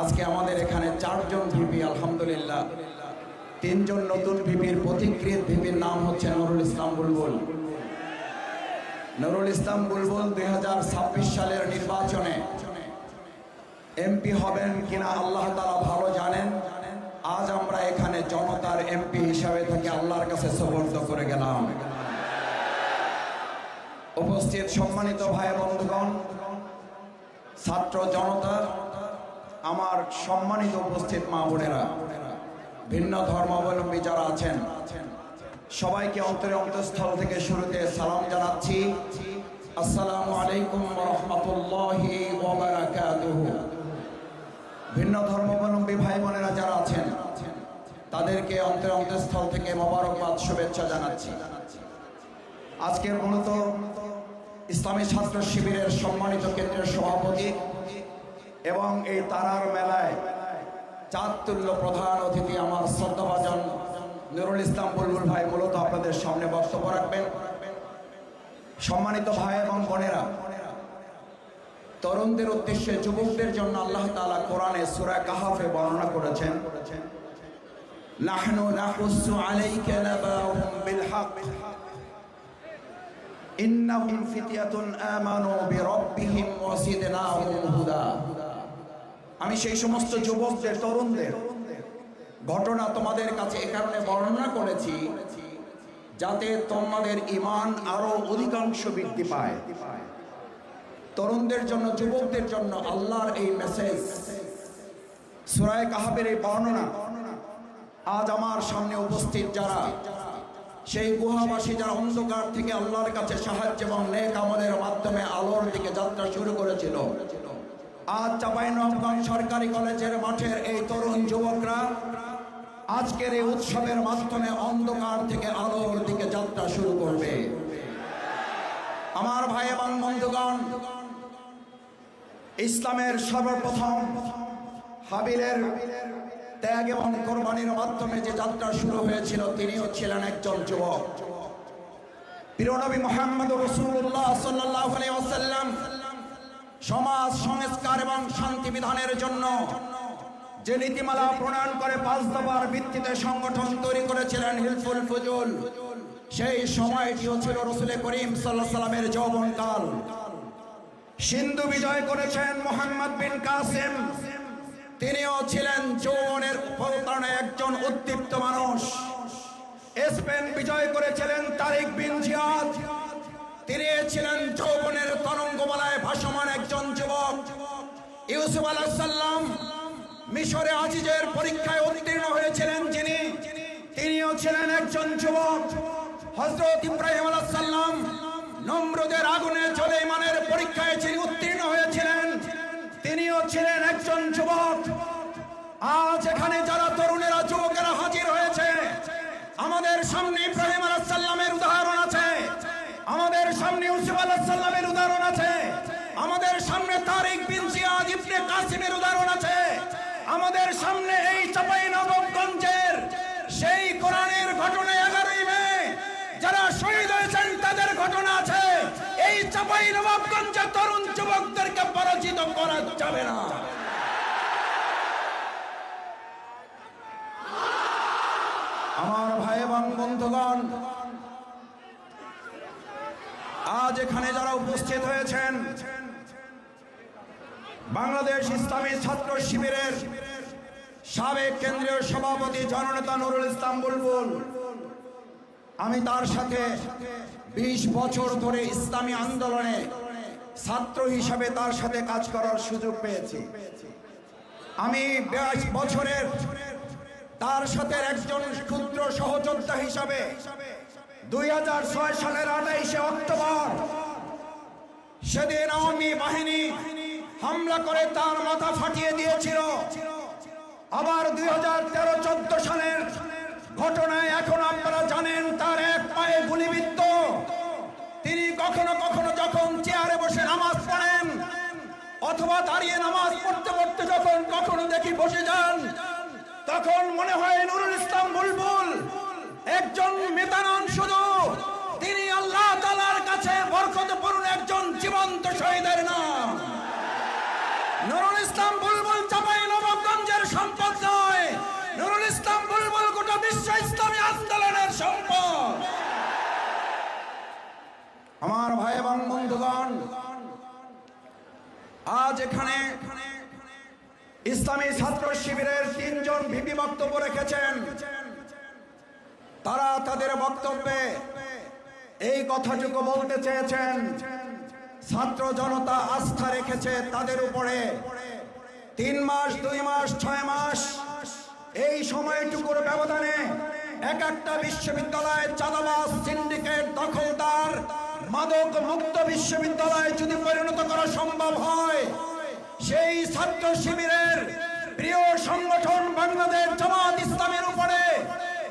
আজকে আমাদের এখানে চারজন ভিপি, আলহামদুলিল্লাহ। তিনজন নতুন ভিপির প্রতিক্রিয়া ভিপির নাম হচ্ছে নরুল ইসলাম বুলবুল। নরুল ইসলাম বুলবুল দুই হাজার ছাব্বিশ সালের নির্বাচনে এমপি হবেন কিনা আল্লাহ তারা ভালো জানেন। আজ আমরা এখানে জনতার এমপি হিসাবে থেকে আল্লাহর কাছে সবর্দ করে গেলাম। উপস্থিত সম্মানিত ভাই বন্ধুগণ ছাত্র জনতা, আমার সম্মানিত উপস্থিত মা বোনেরা, ভিন্ন ধর্মাবলম্বী যারা আছেন, সবাইকে অন্তরে অন্তঃস্থল থেকে শুরুতে সালাম জানাচ্ছি। আসসালামু আলাইকুম রহমতুল্লাহি ভিন্ন ধর্মাবলম্বী ভাই বোনেরা যারা আছেন, তাদেরকে অন্তরে অন্তঃস্থল থেকে মোবারকবাদ শুভেচ্ছা জানাচ্ছি। আজকের মূলত ইসলামী ছাত্র শিবিরের সম্মানিত কেন্দ্রের সভাপতি এবং এই তারার মেলায় চাঁদতুল্য প্রধান অতিথি আমার শ্রদ্ধাভাজন নুরুল ইসলাম বুলবুল ভাই মূলত আপনাদের সামনে বক্তব্য রাখবেন। সম্মানিত ভাই এবং বোনেরা, তরুণদের উদ্দেশ্যে যুবকদের জন্য আল্লাহ তাআলা কোরআনে সূরা কাহাফে বর্ণনা করেছেন। নাহনু নাকুসু আলাইকা নাবাহুম বিল হক। ইন্নাহুম ফিতয়াতুন আমানু বিরাব্বিহিম ওয়া হুদা। আমি সেই সমস্ত যুবকদের, তরুণদের ঘটনা তোমাদের কাছে এ কারণে বর্ণনা করেছি, যাতে তোমাদের ইমান আরও অধিকাংশ বৃদ্ধি পায়। তরুণদের জন্য, যুবকদের জন্য আল্লাহর এই মেসেজ সুরায় কাহাবের এই বর্ণনা আজ আমার সামনে উপস্থিত যারা সেই গুহাবাসী যারা অন্ধকার থেকে আল্লাহর কাছে সাহায্য এবং নেক আমলের মাধ্যমে আলোর দিকে যাত্রা শুরু করেছিল। আজ চাপাইনগঞ্জ সরকারি কলেজের মাঠের এই তরুণ যুবকরা আজকের এই উৎসবের মাধ্যমে অন্ধকার থেকে আলোর দিকে যাত্রা শুরু করবে। আমার ভাই এবং বন্ধুগণ, ইসলামের সর্বপ্রথম হাবিলের ত্যাগ এবং কোরবানির মাধ্যমে যে যাত্রা শুরু হয়েছিল, তিনিও ছিলেন একজন যুবক। প্রিয়নবী মোহাম্মদ রসুল্লাহ সাল্লাহ সমাজ, সংস্কার এবং শান্তি বিধানের জন্য যে নীতিমালা প্রণয়ন করে পাঁচ দফার ভিত্তিতে সংগঠন তৈরি করেছিলেন হিলফুল ফুজুল, সেই সময়টিও ছিল রসুল করিম সাল্লাহ সাল্লামের যৌবনকাল। সিন্ধু বিজয় করেছেন মোহাম্মদ বিন কাসেম। তিনিও ছিলেন যৌবনের কারণে একজন উদ্দীপ্ত মানুষ। স্পেন বিজয় করেছিলেন তারিক বিন জিয়াদ। তিনি ছিলেন যৌবনের তরঙ্গমালায় ভাসমান একজন যুবক। ইউসুফ আলাহাল্লাম মিশরে আজিজের পরীক্ষায় উত্তীর্ণ হয়েছিলেন যিনি। তিনিও ছিলেন একজন যুবক। হজরত ইব্রাহিম আলাহাল্লাম নম্রদের আগুনে চলে ইমানের আজ এখানে যারা তরুণেরা, যুবকেরা হাজির হয়েছে, আমাদের সামনে ইব্রাহিম আলাহাল্লামের উদাহরণ আছে। আমাদের সামনে ইউসুফ আলাহাল্লামের উদাহরণ আছে। আমাদের সামনে তারিক বিন জিয়াদ ইবনে কাসিমের উদাহরণ আছে। আমাদের সামনে এই চাপাই নবগঞ্জের সেই কোরআনের ঘটনা এগারোই মে, যারা শহীদ হয়েছেন, তাদের ঘটনা আছে। এই চাপাই নবাবগঞ্জের তরুণ যুবকদেরকে পরাজিত করা যাবে না। আমার ভাই এবং বন্ধুগণ, আজ এখানে যারা উপস্থিত হয়েছেন, বাংলাদেশ ইসলামী ছাত্র শিবিরের সাবেক কেন্দ্রীয় সভাপতি জননেতা নুরুল ইসলাম বুলবুল, আমি তার সাথে ২০ বছর ধরে ইসলামী আন্দোলনে ছাত্র হিসাবে তার সাথে কাজ করার সুযোগ পেয়েছি। আমি বেশ বছরের তার সাথে একজন ক্ষুদ্র সহযোদ্ধা হিসাবে দুই হাজার ছয় সালের আঠাইশে অক্টোবর সেদিন আওয়ামী বাহিনী হামলা করে তার মাথা ফাটিয়ে দিয়েছিল। আবার দুই হাজার তেরো চোদ্দ সালের ঘটনায় এখন আপনারা জানেন তার এক পায়ে গুলিবিদ্ধ। তিনি কখনো কখনো যখন চেয়ারে বসে নামাজ পড়েন অথবা দাঁড়িয়ে নামাজ পড়তে পড়তে যখন কখনো দেখি বসে যান তখন মনে হয় নুরুল ইসলাম বুলবুল একজন মেতানন শুধু। তিনি আল্লাহ তালার কাছে বরকত বরকতপূর্ণ একজন জীবন্ত শহীদের নাম। নুরুল ইসলাম বুলবুল চাপাই নবগঞ্জের সম্পদ নয়। নুরুল ইসলাম বুলবুল গোটা বিশ্ব ইসলামী আন্দোলনের সম্পদ। আমার ভাই এবং বন্ধুগণ, আজ এখানে ইসলামী ছাত্র শিবিরের তিনজন ভিপি বক্তব্য রেখেছেন। তারা তাদের বক্তব্যে এই কথাটুকু বলতে চেয়েছেন, ছাত্র জনতা আস্থা রেখেছে তাদের উপরে। তিন মাস, দুই মাস, ছয় মাস এই সময়টুকুর ব্যবধানে এক একটা বিশ্ববিদ্যালয় চাঁদাবাজ সিন্ডিকেট দখলদার মাদক মুক্ত বিশ্ববিদ্যালয় যদি পরিণত করা সম্ভব হয় সেই ছাত্র শিবিরের প্রিয় সংগঠন বাংলাদেশ জামাত ইসলামের উপরে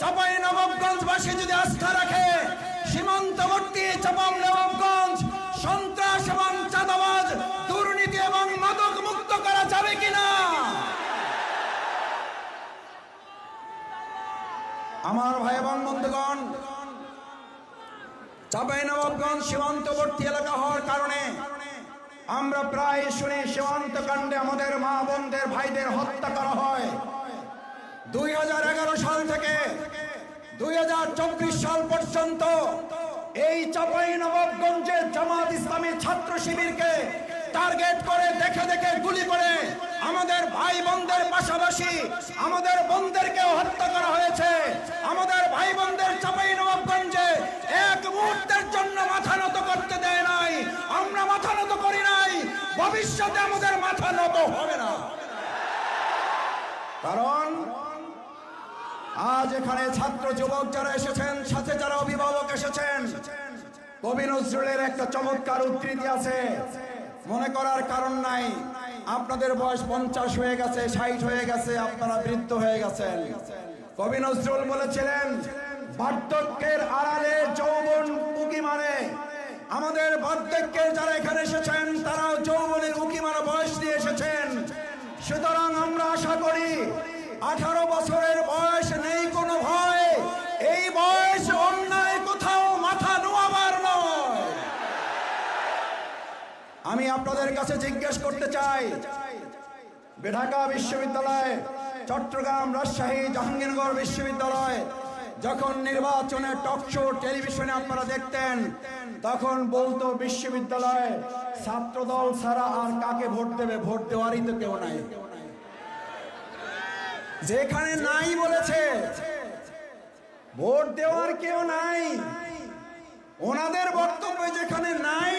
চাপাই নবাবগঞ্জবাসী যদি আস্থা রাখে, সীমান্তবর্তী চাপাই নবাবগঞ্জ সন্ত্রাস এবং চাঁদাবাজ দুর্নীতি এবং মাদক মুক্ত করা যাবে কিনা? আমার ভাই এবং বন্ধুগণ, চাপাই নবাবগঞ্জ সীমান্তবর্তী এলাকা হওয়ার কারণে আমরা প্রায় শুনি সীমান্ত কাণ্ডে আমাদের মা বোনদের, ভাইদের হত্যা করা হয়। দুই হাজার এগারো সাল থেকে দুই হাজার চব্বিশ সাল পর্যন্ত এই চাপাই নবাবগঞ্জে জামাত ইসলামী ছাত্র শিবিরকে টার্গেট করে, দেখে দেখে গুলি করে আমাদের ভাই বোনদের পাশাপাশি আমাদের বোনদেরকে হত্যা করা হয়েছে। আমাদের ভাই বোনদের চাপাই নবাবগঞ্জে এক মুহূর্তের ভবিষ্যতে আমাদের মাথা নত হবে না। কারণ আজ এখানে ছাত্র যুবক যারা এসেছেন, সাথে যারা অভিভাবক এসেছেন, কবি নজরুলের একটা চমৎকার উদ্ধৃতি আছে। মনে করার কারণ নাই, আপনাদের বয়স পঞ্চাশ হয়ে গেছে, ষাট হয়ে গেছে, আপনারা বৃদ্ধ হয়ে গেছেন। কবি নজরুল বলেছিলেন, বার্ধক্যের আড়ালে যৌবন উকি মানে আমাদের বার্ধক্যের যারা এখানে এসেছেন, তারাও যৌবনের উকি মারা বয়স দিয়ে এসেছেন। সুতরাং আমরা আশা করি, আঠারো বছরের বয়স নেই কোনো ভয়, এই বয়স অন্যায় কোথাও মাথা নোয়াবার নয়। আমি আপনাদের কাছে জিজ্ঞেস করতে চাই ঢাকা বিশ্ববিদ্যালয়, চট্টগ্রাম রাজশাহী জাহাঙ্গীরনগর বিশ্ববিদ্যালয় যখন নির্বাচনে টক শো টেলিভিশনে আপনারা দেখতেন, তখন বলতো বিশ্ববিদ্যালয়ে ছাত্রদল ছাড়া আর কাকে ভোট দেবে? ভোট দেওয়ারই তো কেউ নাই। যেখানে নাই বলেছে, ভোট দেওয়ার কেউ নাই। ওনাদের বক্তব্য যেখানে নাই,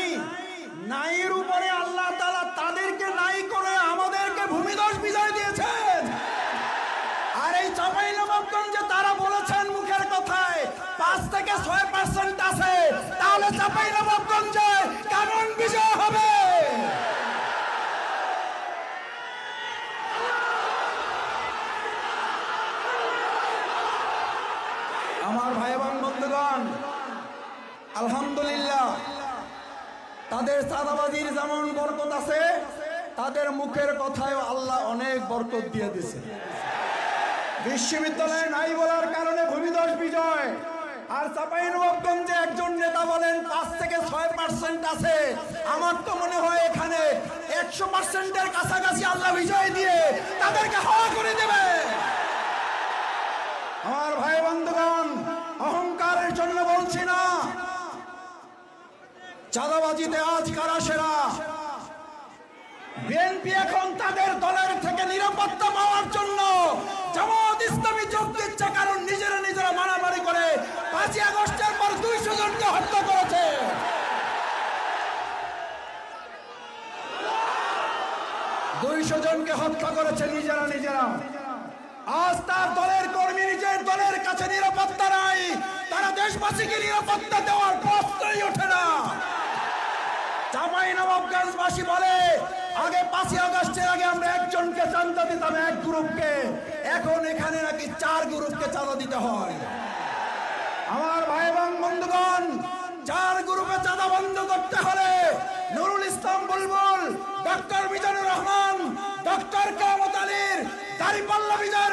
নাইয়ের উপরে আল্লাহ তালা থেকে ছয় পার্সেন্ট আছে, তাহলে চাপাই নবাবগঞ্জে বিজয় হবে। আমার ভাই বন্ধুগণ, আলহামদুলিল্লাহ, তাদের চাঁদাবাজির যেমন বরকত আছে, তাদের মুখের কথায় আল্লাহ অনেক বরকত দিয়ে দিছে বিশ্ববিদ্যালয়ে নাই বলার কারণে ভূমিদশ বিজয়। আর চাপাই নবাবগঞ্জে একজন নেতা বলেন, পাঁচ থেকে ছয় পার্সেন্ট আছে। আমার তো মনে হয় এখানে একশো পার্সেন্টের কাছাকাছি আল্লাহ বিজয় দিয়ে তাদেরকে হাওয়া করে দেবে। আমার ভাই বন্ধুগণ, অহংকারের জন্য বলছি না। চাঁদাবাজিতে আজ কারা সেরা? বিএনপি এখন তাদের দলের থেকে নিরাপত্তা জনকে হত্যা করেছে নিজেরা নিজেরা। আজ তার দলের কর্মী নিজের দলের কাছে নিরাপত্তা নাই। তারা দেশবাসীকে নিরাপত্তা দেওয়ার প্রশ্নই ওঠে না। আগে আগে আমরা একজনকে এক গ্রুপকে। এখন এখানে নাকি চার গ্রুপকে চাঁদা দিতে হয়। আমার ভাই এবং বন্ধুগণ চার গ্রুপে চাঁদা বন্ধ করতে হলে ডক্টর কামত আলীর দাড়িপাল্লা বিজয়ের